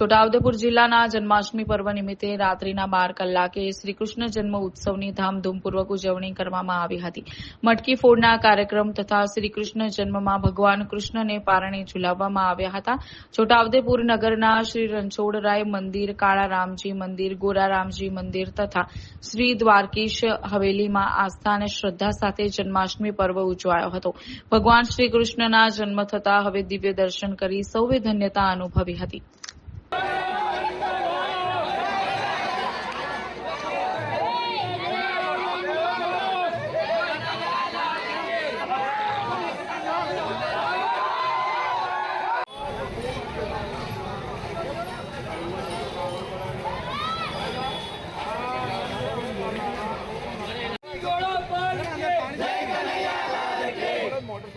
છોટાઉદેપુર જિલ્લાના જન્માષ્ટમી પર્વ નિમિત્તે રાત્રિના બાર કલાકે શ્રી કૃષ્ણ જન્મ ઉત્સવની ધામધૂમપૂર્વક ઉજવણી કરવામાં આવી હતી. મટકી ફોડના કાર્યક્રમ તથા શ્રી કૃષ્ણ જન્મમાં ભગવાન કૃષ્ણને પારણે ઝુલાવવામાં આવ્યા હતા. છોટાઉદેપુર નગરના શ્રી રણછોડરાય મંદિર, કાળારામજી મંદિર, ગોરારામજી મંદિર તથા શ્રી દ્વારકીશ હવેલીમાં આસ્થા અને શ્રદ્ધા સાથે જન્માષ્ટમી પર્વ ઉજવાયો હતો. ભગવાન શ્રી કૃષ્ણના જન્મ થતા હવે દિવ્ય દર્શન કરી સૌએ ધન્યતા અનુભવી હતી.